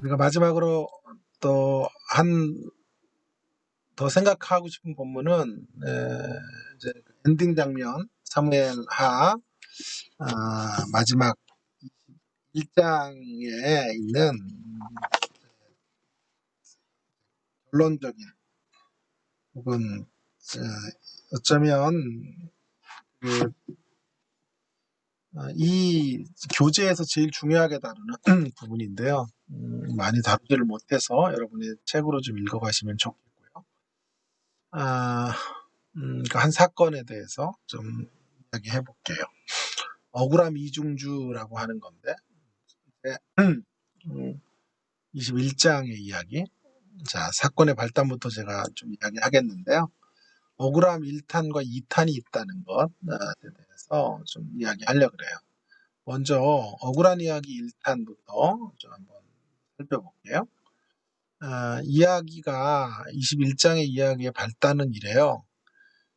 우리가 마지막으로 또 한 더 생각하고 싶은 본문은 에, 이제 엔딩 장면 사무엘 하 아, 마지막 1장에 있는 결론적인 혹은 어, 어쩌면 그, 어, 이 교재에서 제일 중요하게 다루는 부분인데요. 음, 많이 다루지를 못해서 여러분이 책으로 좀 읽어가시면 좋겠고요. 아, 음, 그한 사건에 대해서 좀 이야기해 볼게요. 억울함 이중주라고 하는 건데, 네, 음, 21장의 이야기. 자, 사건의 발단부터 제가 좀 이야기하겠는데요. 억울함 1탄과 2탄이 있다는 것에 대해서 좀 이야기하려고 그래요. 먼저 억울한 이야기 1탄부터 좀 한번 살펴볼게요. 아, 이야기가 21장의 이야기의 발단은 이래요.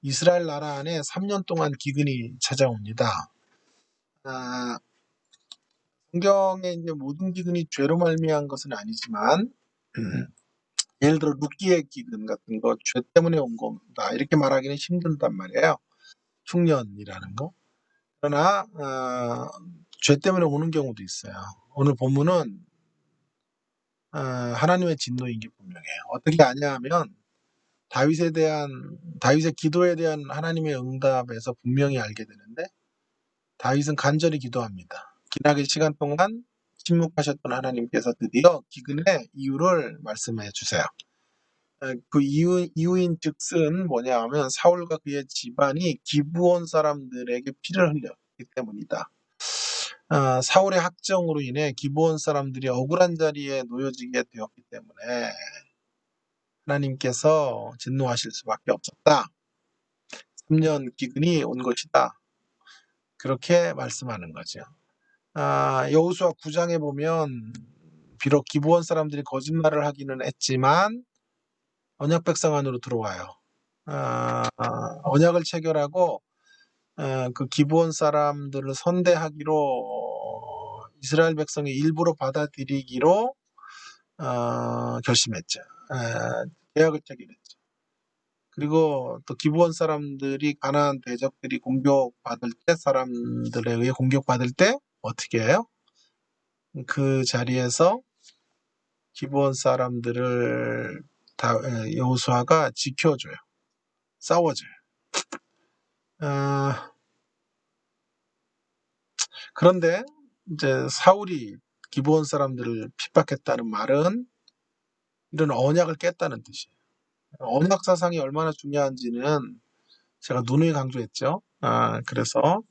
이스라엘 나라 안에 3년 동안 기근이 찾아옵니다. 아, 성경에 이제 모든 기근이 죄로 말미암은 것은 아니지만 음, 예를 들어 룻기의 기근 같은 거 죄 때문에 온 겁니다. 이렇게 말하기는 힘든단 말이에요. 흉년이라는 거. 그러나 어, 죄 때문에 오는 경우도 있어요. 오늘 본문은 어, 하나님의 진노인 게 분명해요. 어떻게 아냐하면 다윗에 대한 다윗의 기도에 대한 하나님의 응답에서 분명히 알게 되는데 다윗은 간절히 기도합니다. 기나긴 시간 동안 침묵하셨던 하나님께서 드디어 기근의 이유를 말씀해 주세요. 어, 그 이유, 이유인 즉슨 뭐냐 하면 사울과 그의 집안이 기부온 사람들에게 피를 흘렸기 때문이다. 아, 사울의 학정으로 인해 기부온 사람들이 억울한 자리에 놓여지게 되었기 때문에 하나님께서 진노하실 수밖에 없었다. 3년 기근이 온 것이다. 그렇게 말씀하는 거죠. 아, 여호수아 9장에 보면 비록 기부온 사람들이 거짓말을 하기는 했지만 언약 백성 안으로 들어와요. 아, 언약을 체결하고 어, 그 기부온 사람들을 선대하기로 이스라엘 백성이 일부러 받아들이기로 어, 결심했죠. 에, 계약을 체결했죠. 그리고 또 기부온 사람들이 가나안 대적들이 공격받을 때 사람들에 의해 공격받을 때 어떻게 해요? 그 자리에서 기부온 사람들을 다 에, 여호수아가 지켜줘요. 싸워줘요. 아, 그런데 이제 사울이 기브온 사람들을 핍박했다는 말은 이런 언약을 깼다는 뜻이에요. 언약 사상이 얼마나 중요한지는 제가 누누이 강조했죠. 아, 그래서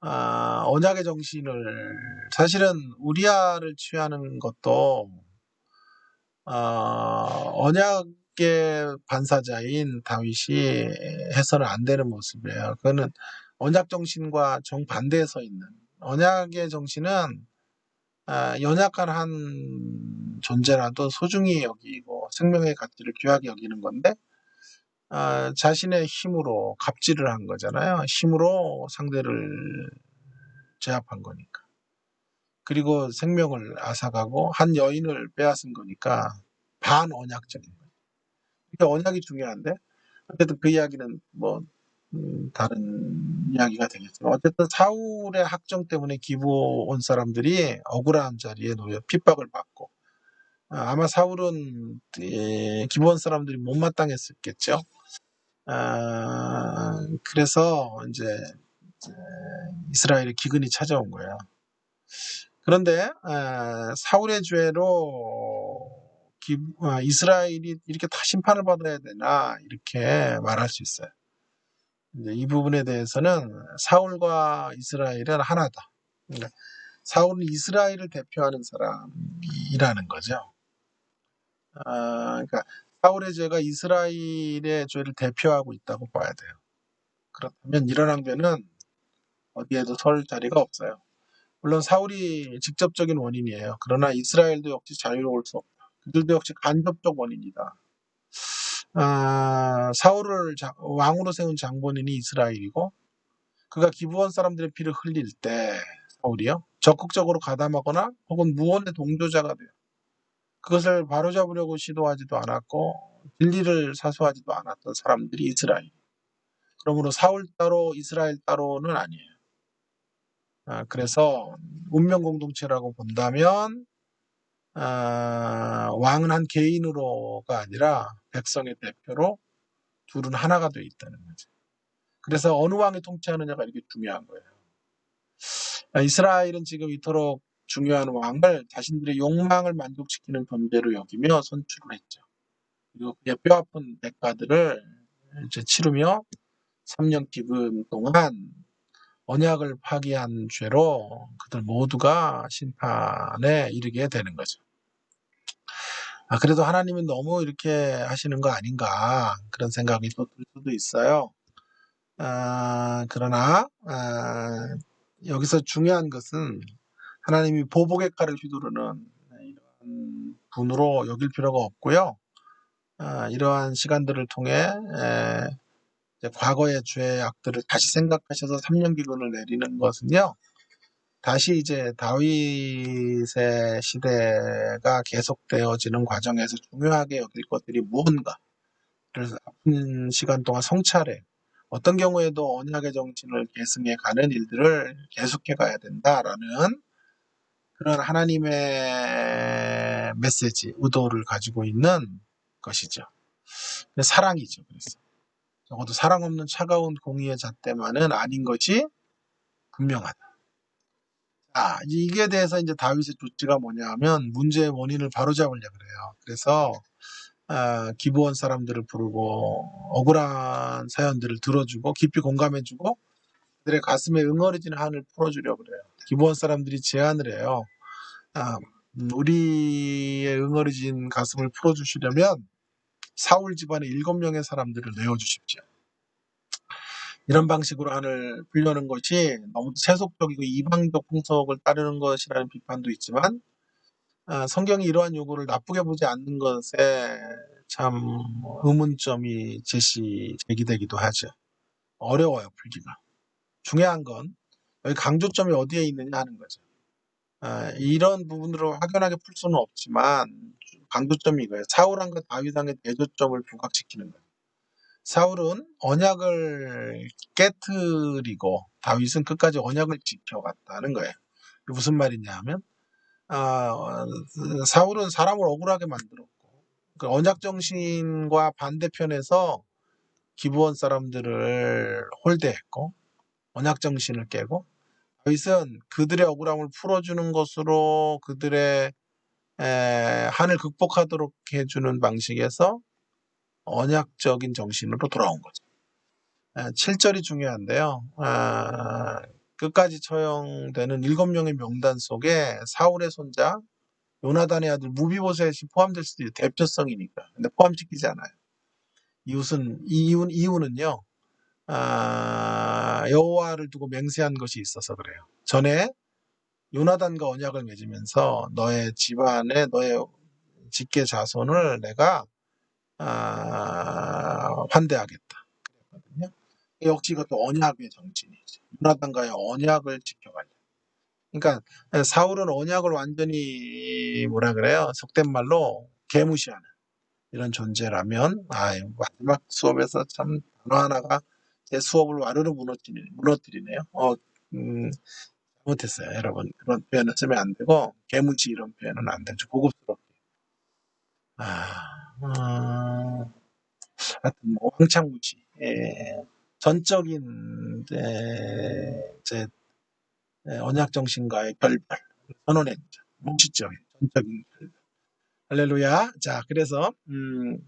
아, 언약의 정신을 사실은 우리아를 취하는 것도 아, 언약의 반사자인 다윗이 해서는 안 되는 모습이에요. 그거는 언약 정신과 정반대에 서 있는 언약의 정신은 아, 연약한 한 존재라도 소중히 여기고 생명의 가치를 귀하게 여기는 건데 아, 자신의 힘으로 갑질을 한 거잖아요. 힘으로 상대를 제압한 거니까. 그리고 생명을 앗아가고 한 여인을 빼앗은 거니까 반언약적인 거예요. 이게 언약이 중요한데 어쨌든 그 이야기는 뭐 음, 다른 이야기가 되겠지만 어쨌든 사울의 학정 때문에 기부 온 사람들이 억울한 자리에 놓여 핍박을 받고 아, 아마 사울은 예, 기부 온 사람들이 못마땅했었겠죠. 아, 그래서 이제 이스라엘의 기근이 찾아온 거예요. 그런데 아, 사울의 죄로 기- 아, 이스라엘이 이렇게 다 심판을 받아야 되나 이렇게 말할 수 있어요. 이제 이 부분에 대해서는 사울과 이스라엘은 하나다. 그러니까 사울은 이스라엘을 대표하는 사람이라는 거죠. 아, 그러니까 사울의 죄가 이스라엘의 죄를 대표하고 있다고 봐야 돼요. 그렇다면 이런 항변은 어디에도 설 자리가 없어요. 물론 사울이 직접적인 원인이에요. 그러나 이스라엘도 역시 자유로울 수 없다. 그들도 역시 간접적 원인이다. 아, 사울을 자- 왕으로 세운 장본인이 이스라엘이고 그가 기부원 사람들의 피를 흘릴 때 사울이요 적극적으로 가담하거나 혹은 무언의 동조자가 돼요. 그것을 바로잡으려고 시도하지도 않았고 진리를 사수하지도 않았던 사람들이 이스라엘. 그러므로 사울 따로 이스라엘 따로는 아니에요. 아, 그래서 운명 공동체라고 본다면 아, 왕은 한 개인으로가 아니라 백성의 대표로 둘은 하나가 되어 있다는 거죠. 그래서 어느 왕이 통치하느냐가 이렇게 중요한 거예요. 아, 이스라엘은 지금 이토록 중요한 왕을 자신들의 욕망을 만족시키는 존재로 여기며 선출을 했죠. 그리고 그의 뼈아픈 대가들을 치르며 3년 기금 동안 언약을 파기한 죄로 그들 모두가 심판에 이르게 되는 거죠. 아, 그래도 하나님은 너무 이렇게 하시는 거 아닌가 그런 생각이 또 들 수도 있어요. 아, 그러나 아, 여기서 중요한 것은 하나님이 보복의 칼을 휘두르는 이러한 분으로 여길 필요가 없고요. 아, 이러한 시간들을 통해 과거의 죄악들을 다시 생각하셔서 3년 기근을 내리는 것은요. 다시 이제 다윗의 시대가 계속되어지는 과정에서 중요하게 여길 것들이 무언가. 그래서 아픈 시간 동안 성찰해 어떤 경우에도 언약의 정신을 계승해 가는 일들을 계속해 가야 된다라는 그런 하나님의 메시지, 의도를 가지고 있는 것이죠. 사랑이죠. 그래서 적어도 사랑 없는 차가운 공의의 잣대만은 아닌 것이 분명하다. 자, 이게 대해서 이제 다윗의 조치가 뭐냐면 문제의 원인을 바로잡으려 그래요. 그래서 아, 기부원 사람들을 부르고 억울한 사연들을 들어주고 깊이 공감해주고 그들의 가슴에 응어리진 한을 풀어주려 그래요. 기부원 사람들이 제안을 해요. 아, 음, 우리의 응어리진 가슴을 풀어주시려면 사울 집안의 일곱 명의 사람들을 내어주십시오. 이런 방식으로 한을 풀려는 것이 너무 세속적이고 이방적 풍속을 따르는 것이라는 비판도 있지만 아, 성경이 이러한 요구를 나쁘게 보지 않는 것에 참 의문점이 제시 제기되기도 하죠. 어려워요 풀기가. 중요한 건 여기 강조점이 어디에 있느냐 하는 거죠. 아, 이런 부분으로 확연하게 풀 수는 없지만 강조점이 이거예요. 사울왕과 다윗왕의 대조점을 부각시키는 거예요. 사울은 언약을 깨뜨리고 다윗은 끝까지 언약을 지켜갔다는 거예요. 무슨 말이냐 하면 아, 어, 사울은 사람을 억울하게 만들었고 그 언약 정신과 반대편에서 기부원 사람들을 홀대했고 언약 정신을 깨고 다윗은 그들의 억울함을 풀어주는 것으로 그들의 에, 한을 극복하도록 해주는 방식에서 언약적인 정신으로 돌아온 거죠. 에, 7절이 중요한데요. 아, 끝까지 처형되는 일곱 명의 명단 속에 사울의 손자 요나단의 아들 무비보셋이 포함될 수도 있어요. 대표성이니까. 근데 포함시키지 않아요. 이웃은 이유, 이유는요. 아, 여호와를 두고 맹세한 것이 있어서 그래요. 전에 요나단과 언약을 맺으면서 너의 집안에 너의 직계 자손을 내가 아, 환대하겠다. 그랬거든요. 역시 이것도 언약의 정신이죠. 요나단과의 언약을 지켜가려. 그러니까 사울은 언약을 완전히 뭐라 그래요? 속된 말로 개무시하는 이런 존재라면 아 마지막 수업에서 참 단어 하나가 제 수업을 와르르 무너뜨리네, 무너뜨리네요. 어, 음, 잘못했어요, 여러분. 그런 표현을 쓰면 안 되고 개무시 이런 표현은 안 되죠. 고급스럽게. 아, 음, 하여튼 뭐 왕창무시. 예, 전적인 예, 이제 예, 언약 정신과의 결별 선언했죠. 뭉치적인 전적인 결별. 할렐루야. 자, 그래서 음,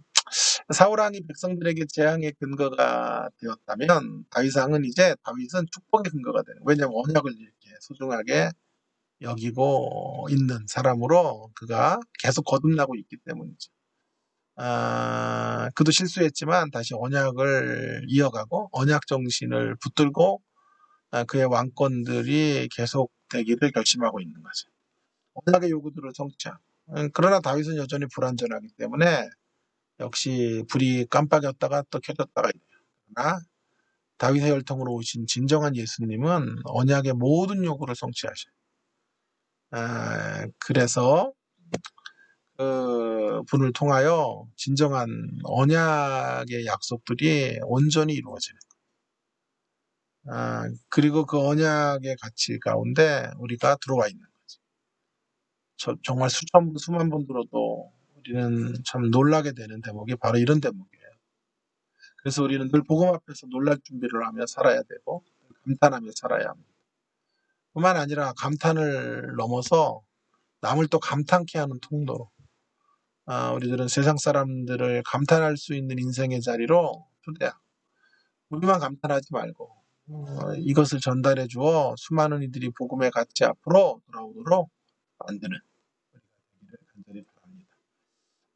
사울왕이 백성들에게 재앙의 근거가 되었다면 다윗왕은 이제 다윗은 축복의 근거가 되는. 왜냐하면 언약을 이렇게 소중하게 여기고 있는 사람으로 그가 계속 거듭나고 있기 때문이죠. 아, 그도 실수했지만 다시 언약을 이어가고 언약 정신을 붙들고 아, 그의 왕권들이 계속 되기를 결심하고 있는 거죠. 언약의 요구들을 성취하고 음, 그러나 다윗은 여전히 불완전하기 때문에 역시 불이 깜빡였다가 또 켜졌다가. 그러나 다윗의 혈통으로 오신 진정한 예수님은 언약의 모든 요구를 성취하셔요. 아, 그래서 그 분을 통하여 진정한 언약의 약속들이 온전히 이루어지는. 아, 그리고 그 언약의 가치 가운데 우리가 들어와 있는 거죠. 저, 정말 수천 번, 수만 번 들어도 우리는 참 놀라게 되는 대목이 바로 이런 대목이에요. 그래서 우리는 늘 복음 앞에서 놀랄 준비를 하며 살아야 되고 감탄하며 살아야 합니다. 뿐만 아니라 감탄을 넘어서 남을 또 감탄케 하는 통로로 아, 우리들은 세상 사람들을 감탄할 수 있는 인생의 자리로 초대하. 우리만 감탄하지 말고 어, 이것을 전달해 주어 수많은 이들이 복음의 가치 앞으로 돌아오도록 만드는 우리가 되기를 간절히 바랍니다.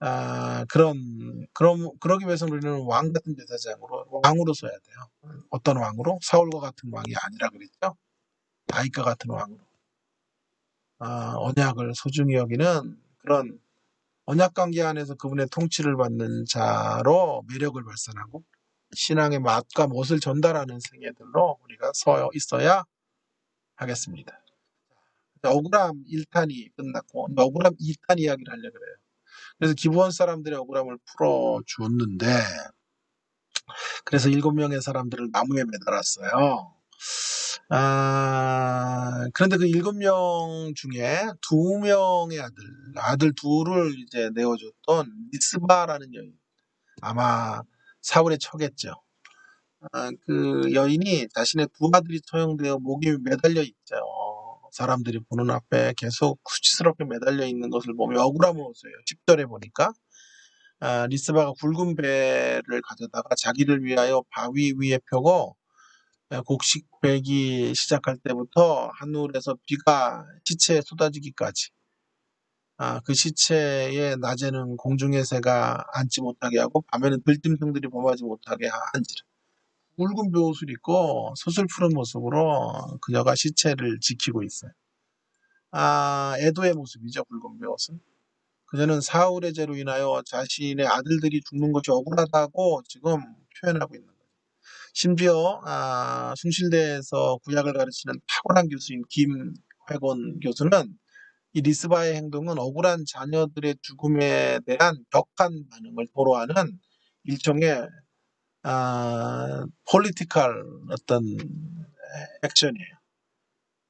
아, 그런 그럼 그러기 위해서 우리는 왕 같은 제사장으로 왕으로 서야 돼요. 어떤 왕으로? 사울과 같은 왕이 아니라 그랬죠. 다윗과 같은 왕으로. 아, 언약을 소중히 여기는 그런 언약 관계 안에서 그분의 통치를 받는 자로 매력을 발산하고 신앙의 맛과 멋을 전달하는 생애들로 우리가 서 있어야 하겠습니다. 억울함 1탄이 끝났고 억울함 2탄 이야기를 하려고 그래요. 그래서 기부원 사람들의 억울함을 풀어주었는데 그래서 일곱 명의 사람들을 나무에 매달았어요. 아, 그런데 그 일곱 명 중에 두 명의 아들, 아들 둘을 이제 내어줬던 미스바라는 여인. 아마 사울의 처겠죠. 아, 그 여인이 자신의 두 아들이 처형되어 목에 매달려 있죠. 사람들이 보는 앞에 계속 수치스럽게 매달려 있는 것을 보며 억울함을 호소해요. 10절에 보니까 아, 리스바가 굵은 배를 가져다가 자기를 위하여 바위 위에 펴고 아, 곡식 배기 시작할 때부터 하늘에서 비가 시체에 쏟아지기까지 아, 그 시체에 낮에는 공중의 새가 앉지 못하게 하고 밤에는 들짐승들이 범하지 못하게 한지라 굵은 벼옷을 입고 서슬 푸른 모습으로 그녀가 시체를 지키고 있어요. 아, 애도의 모습이죠. 굵은 벼옷은. 그녀는 사울의 죄로 인하여 자신의 아들들이 죽는 것이 억울하다고 지금 표현하고 있는 거예요. 심지어 아, 숭실대에서 구약을 가르치는 탁월한 교수인 김회곤 교수는 이 리스바의 행동은 억울한 자녀들의 죽음에 대한 격한 반응을 토로하는 일종의 아, 폴리티컬 어떤 액션이에요.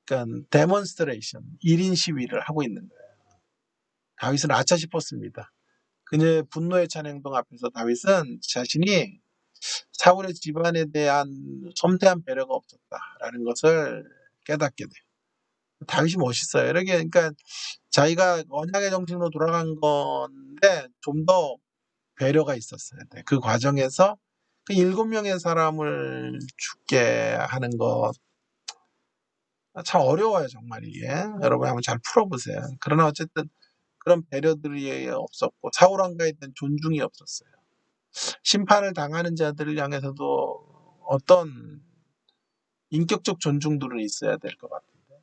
그러니까 데몬스트레이션, 1인 시위를 하고 있는 거예요. 다윗은 아차 싶었습니다. 그녀의 분노에 찬 행동 앞에서 다윗은 자신이 사울의 집안에 대한 섬세한 배려가 없었다라는 것을 깨닫게 돼요. 다윗이 멋있어요. 이렇게 그러니까 자기가 언약의 정신으로 돌아간 건데 좀 더 배려가 있었어야 돼. 그 과정에서 그 일곱 명의 사람을 죽게 하는 것 참 어려워요 정말 이게 여러분 한번 잘 풀어보세요. 그러나 어쨌든 그런 배려들이 없었고 사울 왕가에 대한 존중이 없었어요. 심판을 당하는 자들을 향해서도 어떤 인격적 존중들은 있어야 될 것 같은데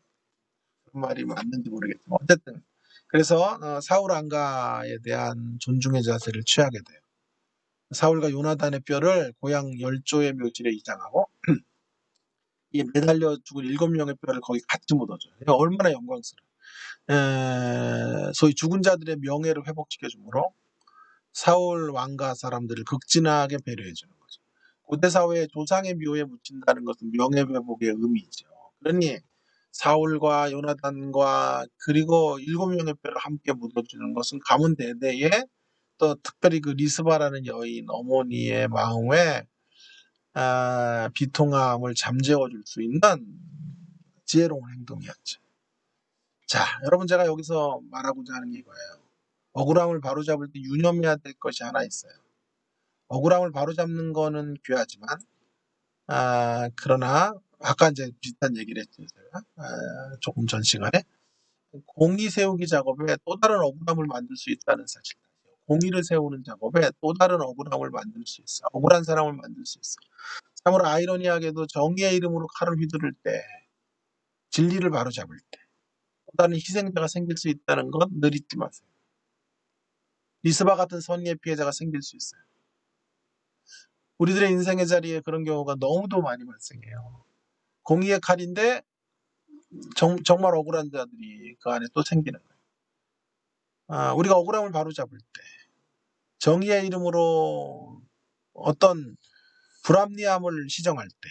그런 말이 맞는지 모르겠지만 어쨌든 그래서 어, 사울 왕가에 대한 존중의 자세를 취하게 돼요. 사울과 요나단의 뼈를 고향 열조의 묘지에 이장하고 이 매달려 죽은 일곱 명의 뼈를 거기 같이 묻어줘요. 얼마나 영광스러워. 에, 소위 죽은 자들의 명예를 회복시켜 주므로 사울 왕가 사람들을 극진하게 배려해 주는 거죠. 고대 사회의 조상의 묘에 묻힌다는 것은 명예 회복의 의미죠. 그러니 사울과 요나단과 그리고 일곱 명의 뼈를 함께 묻어주는 것은 가문 대대에 또 특별히 그 리스바라는 여인 어머니의 마음에 아, 비통함을 잠재워 줄 수 있는 지혜로운 행동이었죠. 자, 여러분 제가 여기서 말하고자 하는 게 이거예요. 억울함을 바로잡을 때 유념해야 될 것이 하나 있어요. 억울함을 바로잡는 거는 귀하지만, 아, 그러나 아까 이제 비슷한 얘기를 했죠. 제가 아, 조금 전 시간에 공의 세우기 작업에 또 다른 억울함을 만들 수 있다는 사실. 공의를 세우는 작업에 또 다른 억울함을 만들 수 있어. 억울한 사람을 만들 수 있어. 참으로 아이러니하게도 정의의 이름으로 칼을 휘두를 때, 진리를 바로잡을 때, 또 다른 희생자가 생길 수 있다는 건늘 잊지 마세요. 리스바 같은 선의의 피해자가 생길 수 있어요. 우리들의 인생의 자리에 그런 경우가 너무도 많이 발생해요. 공의의 칼인데 정, 말 억울한 자들이 그 안에 또 생기는 거예요. 아, 우리가 억울함을 바로잡을 때 정의의 이름으로 어떤 불합리함을 시정할 때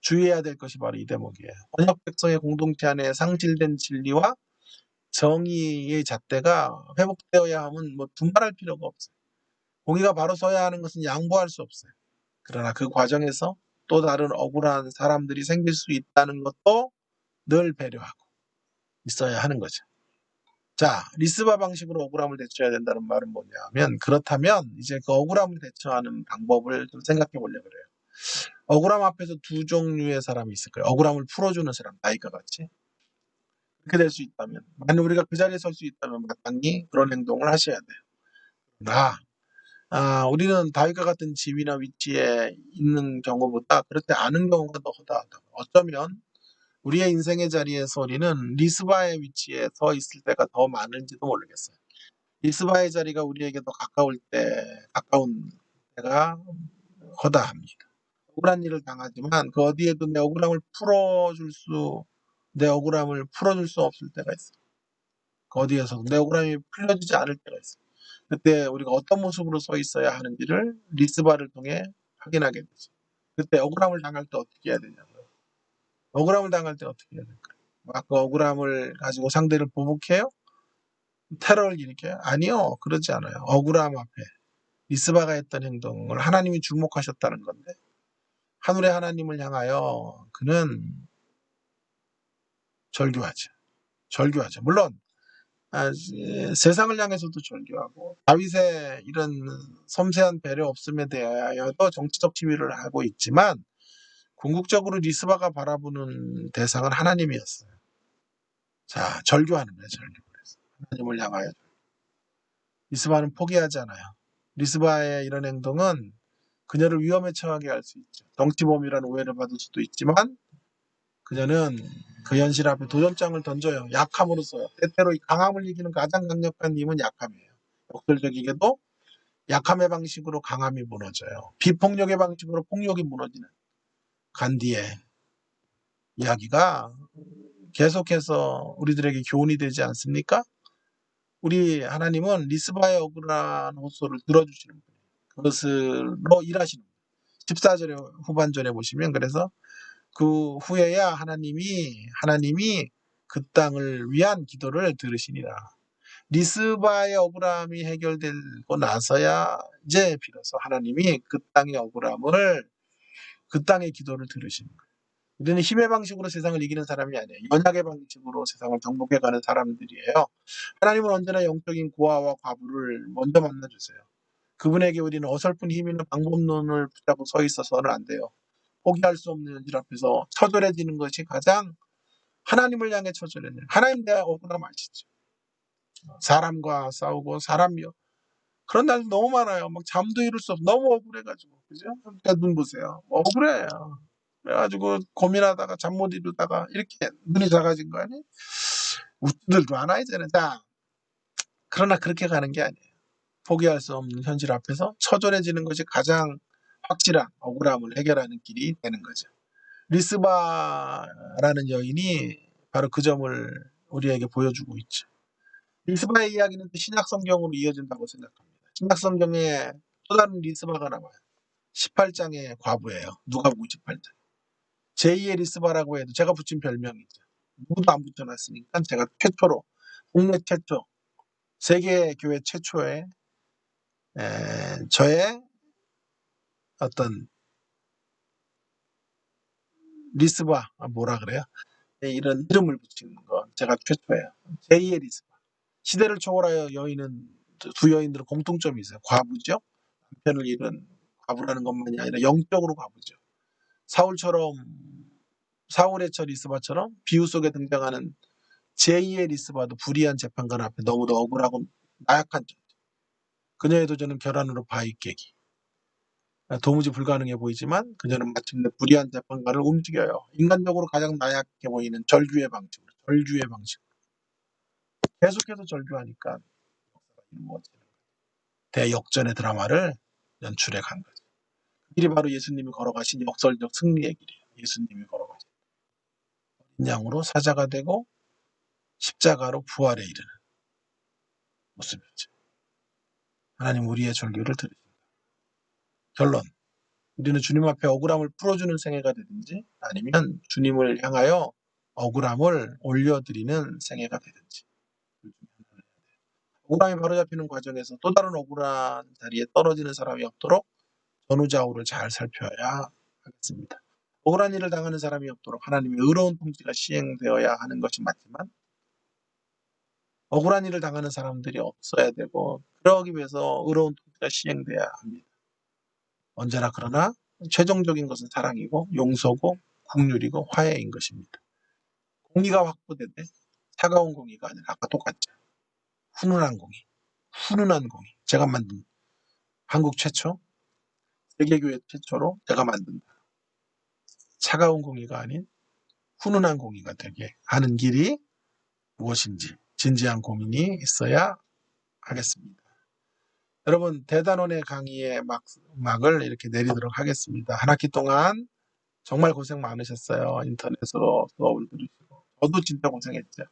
주의해야 될 것이 바로 이 대목이에요. 언약 백성의 공동체 안에 상실된 진리와 정의의 잣대가 회복되어야 함은 뭐 두말할 필요가 없어요. 공의가 바로 서야 하는 것은 양보할 수 없어요. 그러나 그 과정에서 또 다른 억울한 사람들이 생길 수 있다는 것도 늘 배려하고 있어야 하는 거죠. 자, 리스바 방식으로 억울함을 대처해야 된다는 말은 뭐냐면 그렇다면 이제 그 억울함을 대처하는 방법을 좀 생각해 보려고 그래요. 억울함 앞에서 두 종류의 사람이 있을 거예요. 억울함을 풀어주는 사람, 나이가 같이. 그렇게 될 수 있다면, 만약 우리가 그 자리에 설 수 있다면 마땅히 그런 행동을 하셔야 돼요. 나, 아, 우리는 다윗과 같은 지위나 위치에 있는 경우보다 그렇지 않은 경우가 더 허다하다. 어쩌면 우리의 인생의 자리에서 우리는 리스바의 위치에 서 있을 때가 더 많은지도 모르겠어요. 리스바의 자리가 우리에게 더 가까울 때, 가까운 때가 허다합니다. 억울한 일을 당하지만 그 어디에도 내 억울함을 풀어줄 수, 내 억울함을 풀어줄 수 없을 때가 있어요. 그 어디에서 내 억울함이 풀려지지 않을 때가 있어요. 그때 우리가 어떤 모습으로 서 있어야 하는지를 리스바를 통해 확인하게 되죠. 그때 억울함을 당할 때 어떻게 해야 되냐고요. 억울함을 당할 때 어떻게 해야 될까요? 막그 억울함을 가지고 상대를 보복해요? 테러를 일으켜요? 아니요. 그러지 않아요. 억울함 앞에 리스바가 했던 행동을 하나님이 주목하셨다는 건데 하늘의 하나님을 향하여 그는 절규하죠. 절규하죠. 물론 아, 세상을 향해서도 절규하고 다윗의 이런 섬세한 배려 없음에 대하여도 정치적 지위를 하고 있지만 궁극적으로 리스바가 바라보는 대상은 하나님이었어요. 자, 절규하는 거예요, 절규. 하나님을 향하여. 리스바는 포기하지 않아요. 리스바의 이런 행동은 그녀를 위험에 처하게 할 수 있죠. 정치범이라는 오해를 받을 수도 있지만 그녀는 그 현실 앞에 도전장을 던져요. 약함으로써요. 때때로 강함을 이기는 가장 강력한 힘은 약함이에요. 역설적이게도 약함의 방식으로 강함이 무너져요. 비폭력의 방식으로 폭력이 무너지는 간디의 이야기가 계속해서 우리들에게 교훈이 되지 않습니까? 우리 하나님은 리스바의 억울한 호소를 들어주시는 분이에요. 그것으로 일하시는 분이에요. 14절의 후반절에 보시면 그래서 그 후에야 하나님이 하나님이 그 땅을 위한 기도를 들으시니라. 리스바의 억울함이 해결되고 나서야 이제 비로소 하나님이 그 땅의 억울함을 그 땅의 기도를 들으시는 거예요. 우리는 힘의 방식으로 세상을 이기는 사람이 아니에요. 연약의 방식으로 세상을 정복해가는 사람들이에요. 하나님은 언제나 영적인 고아와 과부를 먼저 만나주세요. 그분에게 우리는 어설픈 힘 있는 방법론을 붙잡고 서 있어서는 안 돼요. 포기할 수 없는 현실 앞에서 처절해지는 것이 가장 하나님을 향해 처절해요. 하나님 내가 억울함 아시죠? 사람과 싸우고 사람이요. 그런 날이 너무 많아요. 막 잠도 이룰 수 없어. 너무 억울해가지고. 그죠? 그러니까 눈 보세요. 억울해요. 그래가지고 고민하다가 잠 못 이루다가 이렇게 눈이 작아진 거 아니에요? 웃들도 않아, 이제는. 자, 그러나 그렇게 가는 게 아니에요. 포기할 수 없는 현실 앞에서 처절해지는 것이 가장 확실한 억울함을 해결하는 길이 되는 거죠. 리스바라는 여인이 바로 그 점을 우리에게 보여주고 있죠. 리스바의 이야기는 신약 성경으로 이어진다고 생각합니다. 신약 성경에 또 다른 리스바가 나와요. 18장의 과부예요. 누가복음 18장. 제2의 리스바라고 해도 제가 붙인 별명이죠. 누구도 안 붙여놨으니까 제가 최초로 국내 최초 세계 교회 최초의 에, 저의 어떤 리스바 아, 뭐라 그래요? 네, 이런 이름을 붙이는 거 제가 최초예요. 제2의 리스바. 시대를 초월하여 여인은 두 여인들은 공통점이 있어요. 과부죠. 남편을 잃은 과부라는 것만이 아니라 영적으로 과부죠. 사울처럼 사울의 처 리스바처럼 비유 속에 등장하는 제2의 리스바도 불의한 재판관 앞에 너무도 억울하고 나약한 존재. 그녀의 도전은 결안으로 바위 깨기. 도무지 불가능해 보이지만 그녀는 마침내 불의한 재판관을 움직여요. 인간적으로 가장 나약해 보이는 절규의 방식으로, 절규의 방식으로. 계속해서 절규하니까 이루어지는 거예요. 대역전의 드라마를 연출해 간 거죠. 그 길이 바로 예수님이 걸어가신 역설적 승리의 길이에요. 예수님이 걸어가신 양으로 사자가 되고 십자가로 부활에 이르는 모습이죠. 하나님 우리의 절규를 들으신다. 결론. 우리는 주님 앞에 억울함을 풀어주는 생애가 되든지 아니면 주님을 향하여 억울함을 올려드리는 생애가 되든지 둘 중에 하나를 해야 돼요. 억울함이 바로잡히는 과정에서 또 다른 억울한 자리에 떨어지는 사람이 없도록 전후좌우를 잘 살펴야 하겠습니다. 억울한 일을 당하는 사람이 없도록 하나님의 의로운 통치가 시행되어야 하는 것이 맞지만 억울한 일을 당하는 사람들이 없어야 되고 그러기 위해서 의로운 통치가 시행돼야 합니다. 언제나 그러나 최종적인 것은 사랑이고 용서고 국률이고 화해인 것입니다. 공의가 확보되되 차가운 공의가 아니라 아까 똑같죠. 훈훈한 공의, 훈훈한 공의. 제가 만든 한국 최초, 세계교회 최초로 제가 만든다. 차가운 공의가 아닌 훈훈한 공의가 되게 하는 길이 무엇인지 진지한 고민이 있어야 하겠습니다. 여러분 대단원의 강의의 막, 막을 이렇게 내리도록 하겠습니다. 한 학기 동안 정말 고생 많으셨어요. 인터넷으로 수업을 들으시고 저도 진짜 고생했죠.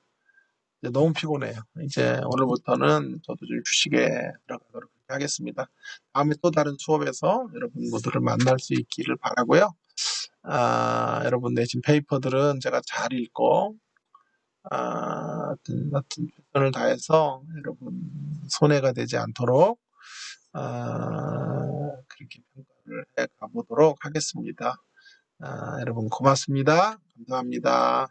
이제 너무 피곤해요. 이제 오늘부터는 저도 좀 휴식에 들어가도록 하겠습니다. 다음에 또 다른 수업에서 여러분 모두를 만날 수 있기를 바라고요. 아, 여러분 내신 페이퍼들은 제가 잘 읽고 아, 하여튼, 하여튼 최선을 다해서 여러분 손해가 되지 않도록 아, 그렇게 평가를 해 가보도록 하겠습니다. 아, 여러분 고맙습니다. 감사합니다.